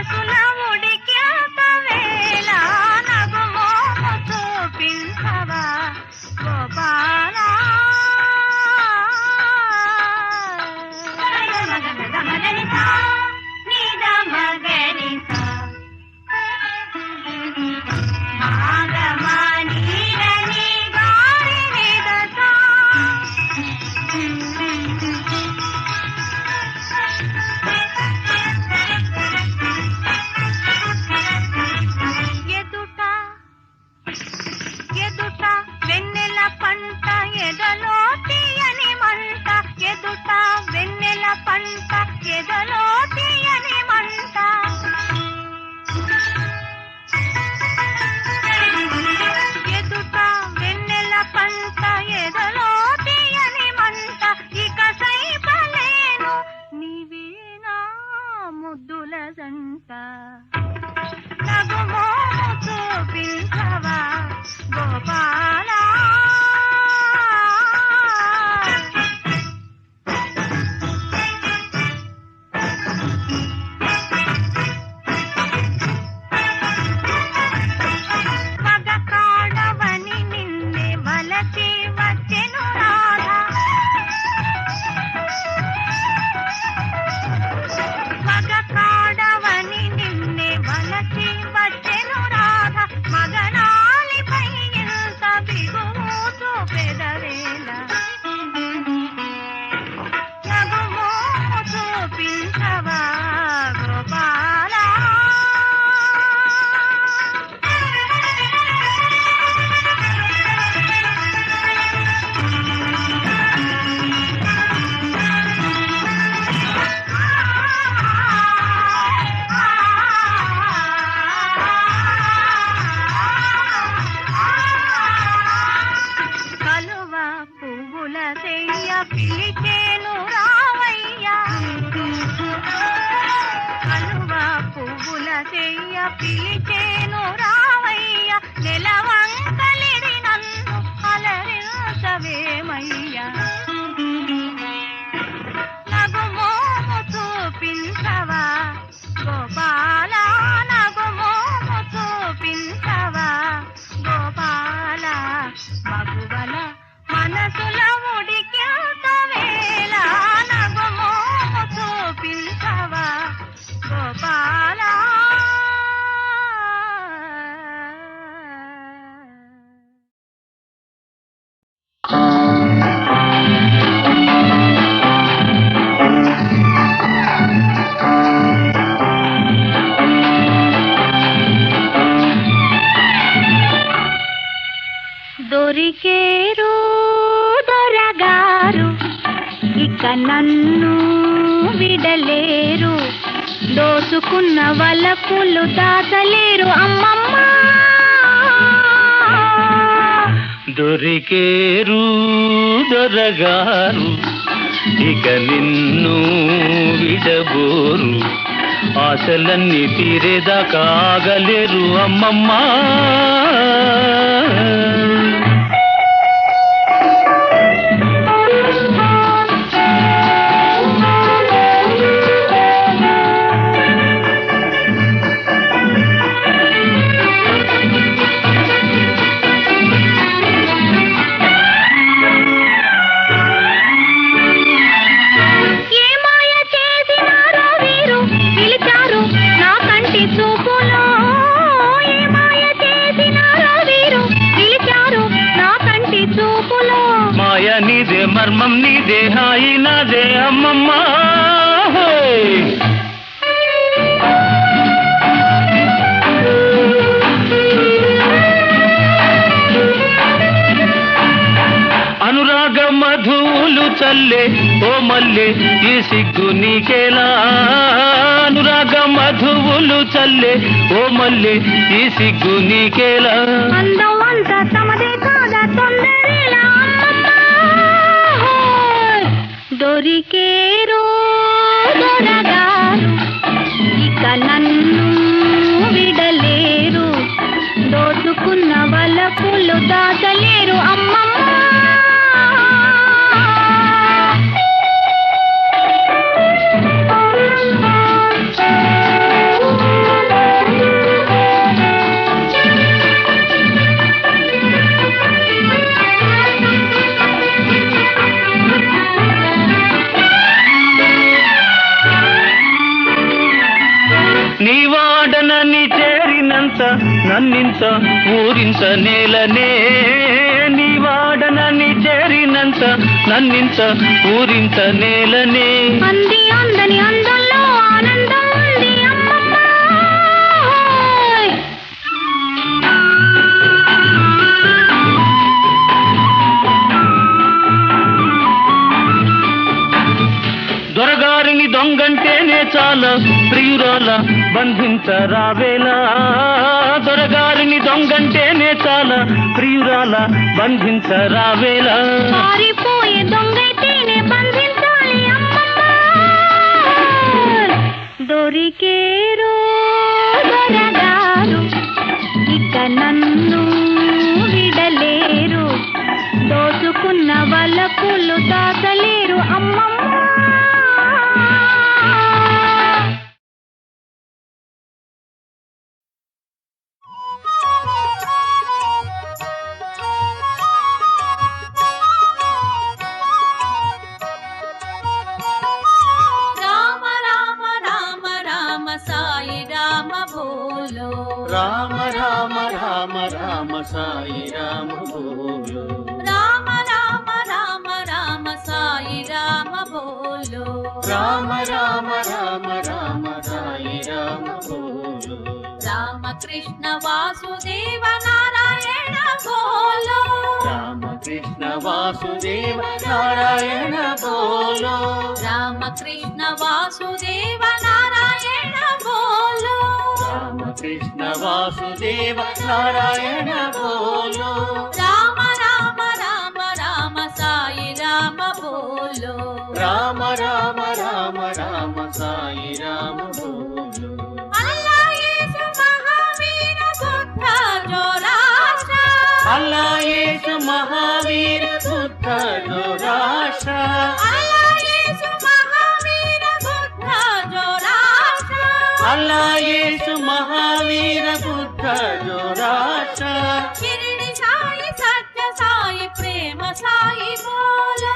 es పిలిచేను రావయ్య నెలవంకలిడి నన్ను అలరించవేమయ్యా. దొరికేరు దొరగారు. ఇక నన్ను విడలేరు. దోసుకున్న వలపులు దాచలేరు. అమ్మమ్మ! దొరికేరు దొరగారు. ఇక నిన్ను విడబోరు. ఆశలన్నీ తీరేదాకా కాగలేరు అమ్మమ్మ. నీకేలా? అనురాగ మధువులు చల్లే ఓ మల్లె ఈ సిగ్గు నీకేలా? అందం అంతా తమదే నన్నింత ఊరింత నేలనే నీ వాడనని చేరినంత నన్నింత ఊరింత నేలనే అంది అందని అందంలో ఆనందం ఉంది అమ్మమ్మ హోయ్. దొరగారిని దొంగంటేనే చాలా ప్రియురాల బంధించరావేలా? దొరగారిని దొంగంటేనే చాలా ప్రియురాల? బంధించరావేలా? పారిపోయే దొంగైతేనే బంధించాలి దొరికేరు దొరగారు ఇక నన్ను విడలేరు. దోచుకున్న వలపులు దాచలేరు అమ్మమ్మ. బోలో రామ కృష్ణ వాసుదేవ నారాయణ బోలో. రామ కృష్ణ వాసుదేవ నారాయణ బోలో. రామ రామ రామ రామ సాయి రామ బోలో. రామ రామ రామ రామ సాయి రామ బోలో. అల్లా యేసు మహావీర బుద్ధ రాష్ట్ర అల్లా యేసు మహావీర బుద్ధ రాష్ట్ర షిరిడి సాయి సత్య సాయి ప్రేమ సాయి బోలో.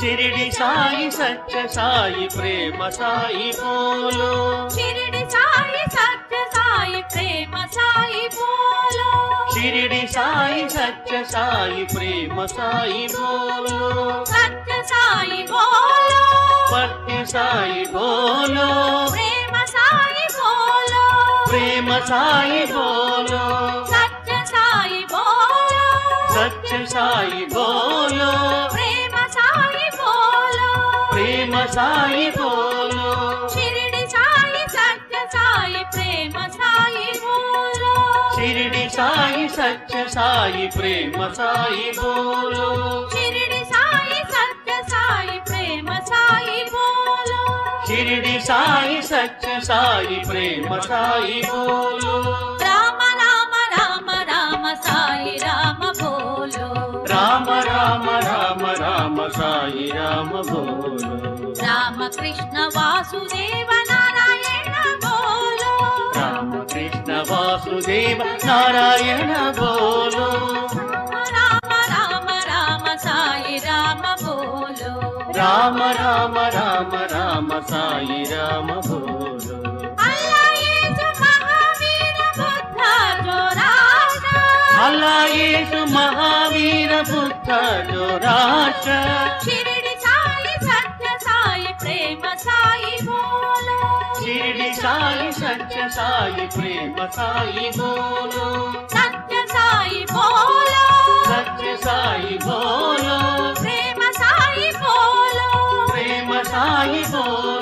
షిరిడి సాయి సత్య సాయి ప్రేమ సాయి బోలో. షిరిడి సాయి సత్య సాయి ప్రేమ సాయి బోలో. షిరిడి సాయి సత్య సాయి ప్రేమ సాయి బోలో. సత్య సాయి బోలో. సత్య సాయి బోలో. ప్రేమ సాయి బోలో ప్రేమ సాయి బోలో. సత్య సాయి బోలో. సత్య సాయి బోలో. ప్రేమ సాయి బోలో. ప్రేమ సాయి బోలో. షిరిడి సాయి సత్య సాయి ప్రేమ సాయి బోలో. షిరిడి సాయి సత్య సాయి ప్రేమ సాయి బోలో. షిరిడి బోలో షిరిడి సాయి సత్య సాయి ప్రేమ సాయి బోలో. రామ రామ రామ రామ సాయి రామ బోలో. రామ రామ రామ రామ సాయి రామ బోలో. రామ కృష్ణ వాసుదేవ నారాయణ బోలో. రామ కృష్ణ వాసుదేవ నారాయణ రామ రామ రామ రామ సాయి రామ బోలో. అల్లా యేసు మహావీర బుద్ధ జో రాష్ట్ర షిరిడి సాయి సత్య సాయి ప్రేమ సాయి బోలో. షిరిడి సాయి సత్య సాయి ప్రేమ సాయి బోలో. సత్య సాయి బోలో. సత్య సాయి బోలో. 아이고.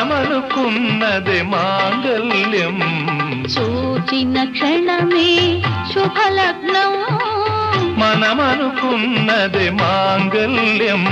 మనమనుకున్నదే మాంగల్యం సూచిన క్షణమే శుభలగ్నం. మనమనుకున్నది మాంగల్యం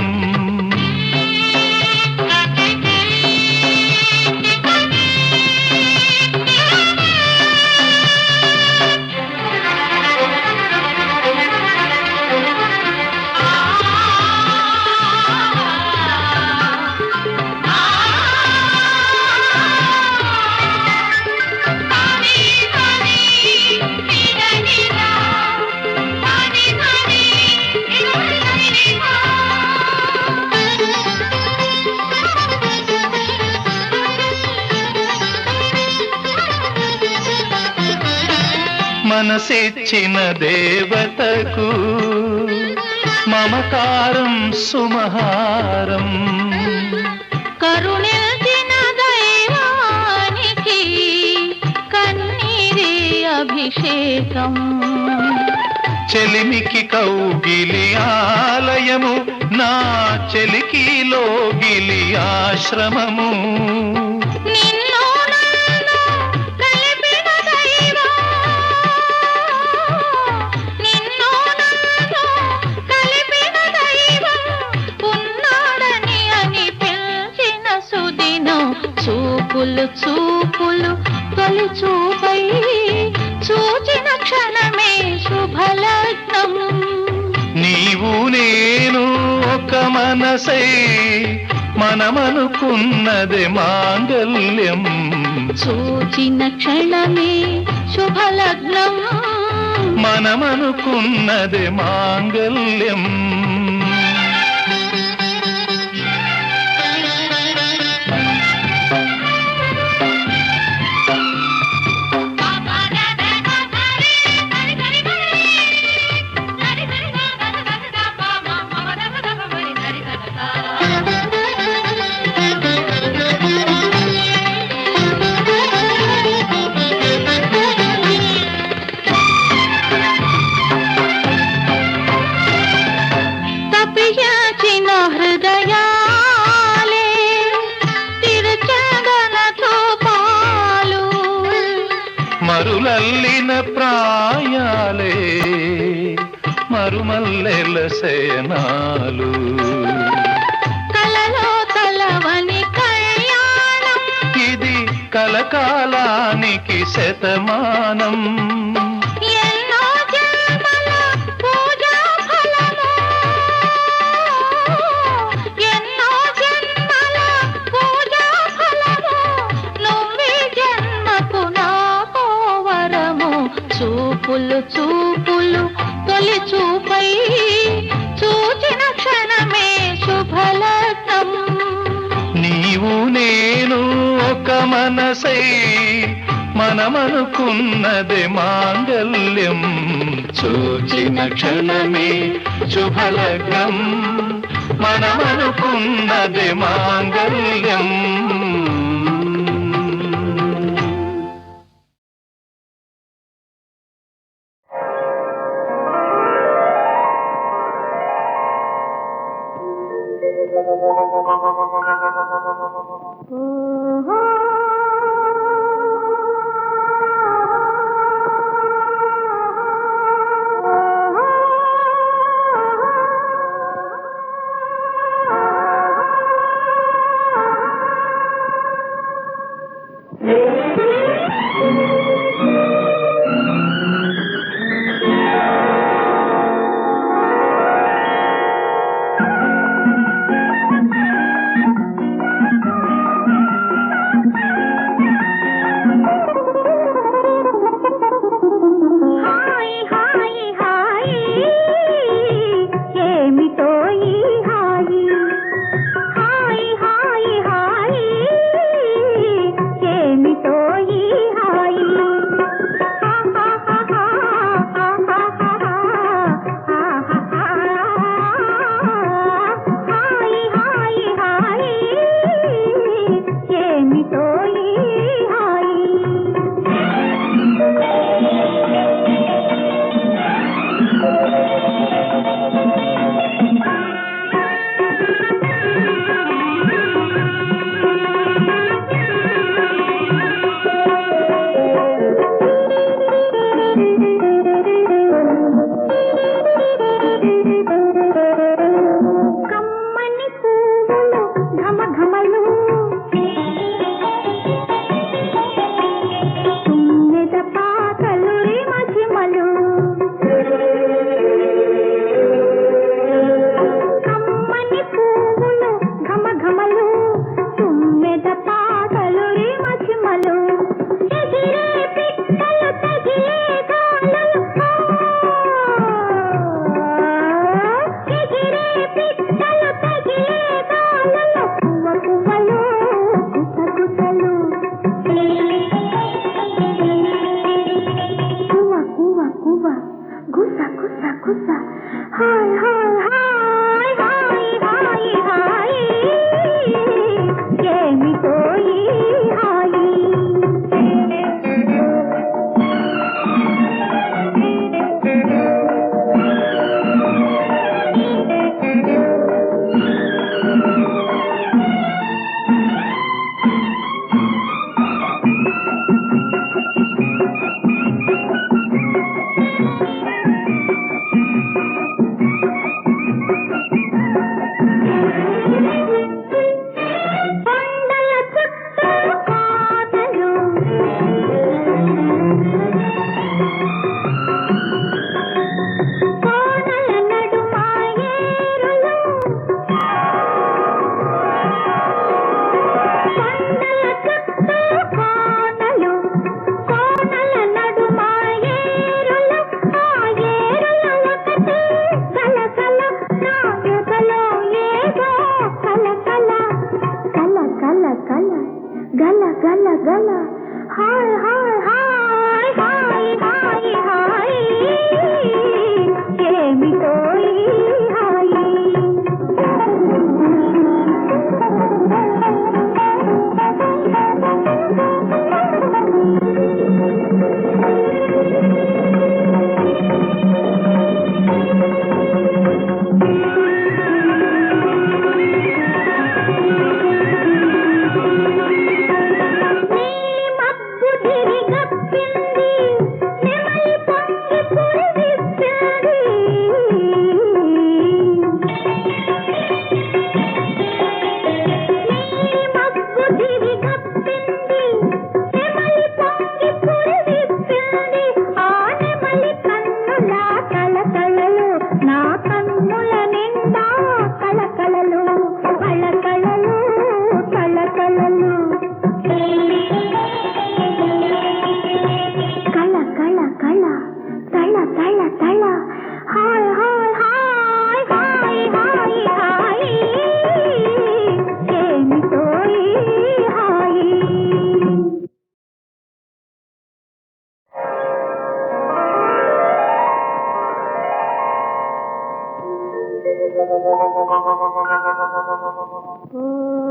మనసిచ్చిన దేవతకు మమకారం సుమహారం. కరుణించిన దైవానికి కన్నీరి అభిషేకం. చెలిమికి కౌగిలి ఆలయము నా చెలికిలో గిలి ఆశ్రమము. చూపులు చూపులు తొలి చూపై చూచిన క్షణమే శుభలగ్నము నీవు నేను ఒక మనసై మనమనుకున్నదే మాంగల్యం. చూచిన క్షణమే శుభలగ్నము మనమనుకున్నదే మాంగల్యం. మనసై మనమనుకున్నది మాంగల్యం చూచిన క్షణమే శుభలగ్నం. మనమనుకున్నది మాంగల్యం Oh.